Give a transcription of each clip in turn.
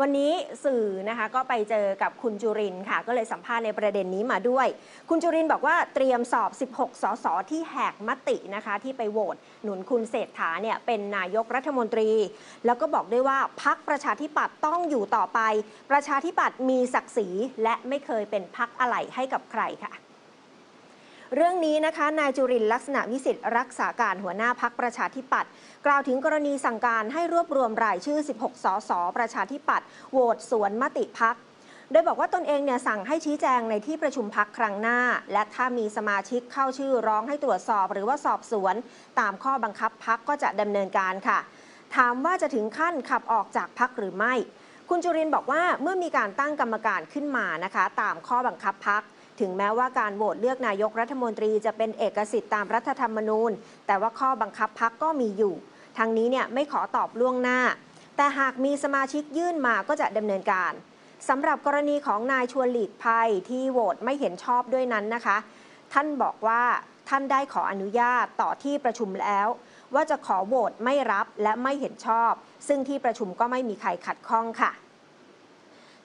วันนี้สื่อนะคะก็ไปเจอกับคุณจุรินค่ะ ก็เลยสัมภาษณ์ในประเด็นนี้มาด้วย คุณจุรินบอกว่าเตรียมสอบ 16 สสที่แหกมตินะคะที่ไปโหวตหนุนคุณเศรษฐาเนี่ยเป็นนายกรัฐมนตรี แล้วก็บอกด้วยว่าพักประชาธิปัตย์ต้องอยู่ต่อไป ประชาธิปัตย์มีศักดิ์ศรีและไม่เคยเป็นพักอะไรให้กับใครค่ะ เรื่องนี้นะคะนายจุรินลักษณะวิสิทธิ์รักษาการหัวหน้าพักประชาธิปัตย์กล่าวถึงกรณีสั่งการให้รวบรวมรายชื่อ 16 สสประชาธิปัตย์โหวตสวนมติพักโดยบอกว่าตนเองเนี่ยสั่งให้ชี้แจงในที่ประชุมพักครั้งหน้า และถ้ามีสมาชิกเข้าชื่อร้องให้ตรวจสอบหรือว่าสอบสวน ตามข้อบังคับพักก็จะดำเนินการค่ะ ถามว่าจะถึงขั้นขับออกจากพักหรือไม่ คุณจุรินบอกว่าเมื่อมีการตั้งกรรมการขึ้นมานะคะ ตามข้อบังคับพัก ถึงแม้ว่าการโหวตเลือกนายกรัฐมนตรีจะเป็นเอกสิทธิ์ตามรัฐธรรมนูญ แต่ว่าข้อบังคับพักก็มีอยู่ ทางนี้เนี่ยไม่ขอตอบล่วงหน้า แต่หากมีสมาชิกยื่นมาก็จะดำเนินการสำหรับกรณีของนายชวนหลีกภัยที่โหวตไม่เห็นชอบด้วยนั้นนะคะ ท่านบอกว่าท่านได้ขออนุญาตต่อที่ประชุมแล้ว ว่าจะขอโหวตไม่รับและไม่เห็นชอบ ซึ่งที่ประชุมก็ไม่มีใครขัดข้องค่ะ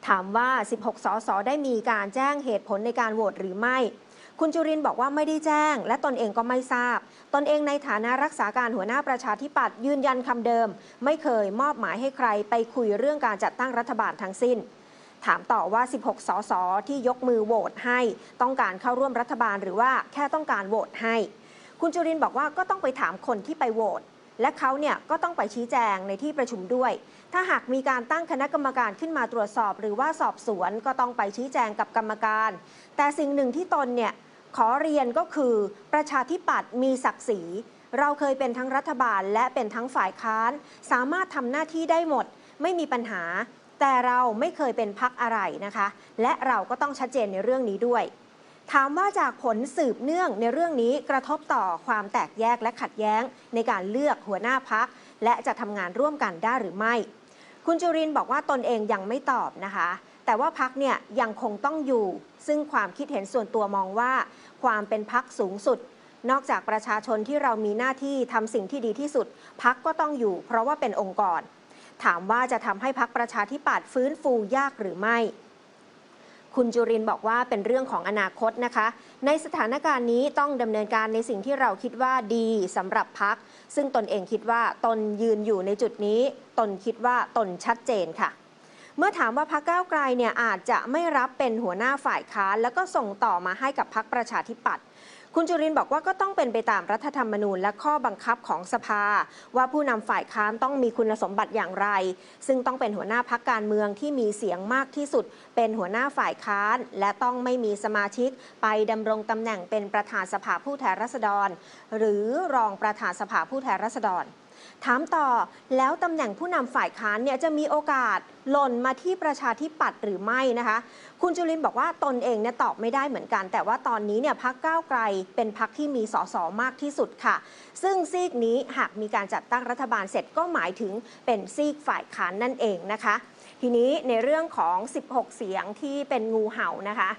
ถามว่า 16 สส ได้มีการแจ้งเหตุผลในการโหวตหรือไม่ คุณจุรินบอกว่าไม่ได้แจ้ง และตนเองก็ไม่ทราบ ตนเองในฐานะรักษาการหัวหน้าประชาธิปัตย์ยืนยันคำเดิม ไม่เคยมอบหมายให้ใครไปคุยเรื่องการจัดตั้งรัฐบาลทั้งสิ้นถามต่อว่า 16 สส ที่ยกมือโหวตให้ ต้องการเข้าร่วมรัฐบาลหรือว่าแค่ต้องการโหวตให้ คุณจุรินบอกว่าก็ต้องไปถามคนที่ไปโหวต และเขาเนี่ยก็ต้องไปชี้แจงในที่ประชุมด้วย ถ้าหากมีการตั้งคณะกรรมการขึ้นมาตรวจสอบ หรือว่าสอบสวนก็ต้องไปชี้แจงกับกรรมการ แต่สิ่งหนึ่งที่ตนเนี่ยขอเรียนก็คือประชาธิปัตย์มีศักดิ์ศรีเราเคยเป็นทั้งรัฐบาลและเป็นทั้งฝ่ายค้าน สามารถทำหน้าที่ได้หมด ไม่มีปัญหา แต่เราไม่เคยเป็นพักอะไรนะคะ และเราก็ต้องชัดเจนในเรื่องนี้ด้วย ถามว่าจากผลสืบเนื่องในเรื่องนี้กระทบต่อความแตกแยกและขัดแย้ง ในการเลือกหัวหน้าพัก และจะทำงานร่วมกันได้หรือไม่ คุณจุรินบอกว่าตนเองยังไม่ตอบนะคะ แต่ว่าพักเนี่ยยังคงต้องอยู่ ซึ่งความคิดเห็นส่วนตัวมองว่า ความเป็นพักสูงสุด นอกจากประชาชนที่เรามีหน้าที่ทำสิ่งที่ดีที่สุด พักก็ต้องอยู่ เพราะว่าเป็นองค์กร ถามว่าจะทำให้พักประชาธิปัตย์ฟื้นฟูยากหรือไม่ คุณจุรินบอกว่าเป็นเรื่องของอนาคตนะคะ ในสถานการณ์นี้ต้องดำเนินการในสิ่งที่เราคิดว่าดีสำหรับพัก ซึ่งตนเองคิดว่าตนยืนอยู่ในจุดนี้ ตนคิดว่าตนชัดเจนค่ะ เมื่อถามว่าพักก้าวไกลเนี่ยอาจจะไม่รับเป็นหัวหน้าฝ่ายค้านแล้วก็ส่งต่อมาให้กับพักประชาธิปัตย์ คุณจุรินบอกว่าก็ต้องเป็นไปตามรัฐธรรมนูญและข้อบังคับของสภา ว่าผู้นำฝ่ายค้านต้องมีคุณสมบัติอย่างไร ซึ่งต้องเป็นหัวหน้าพักการเมืองที่มีเสียงมากที่สุด เป็นหัวหน้าฝ่ายค้าน และต้องไม่มีสมาชิก ไปดำรงตำแหน่งเป็นประธานสภาผู้แทนราษฎร หรือรองประธานสภาผู้แทนราษฎร ถามต่อแล้วตำแหน่งผู้นำฝ่ายค้านเนี่ยจะมีโอกาสหล่นมาที่ประชาธิปัตย์หรือไม่นะคะ คุณจุลินบอกว่าตนเองเนี่ยตอบไม่ได้เหมือนกัน แต่ว่าตอนนี้เนี่ยพักก้าวไกลเป็นพักที่มีสสมากที่สุดค่ะ ซึ่งซีกนี้หากมีการจัดตั้งรัฐบาลเสร็จก็หมายถึงเป็นซีกฝ่ายค้านนั่นเองนะคะ ทีนี้ในเรื่องของ 16 เสียงที่เป็นงูเห่านะคะ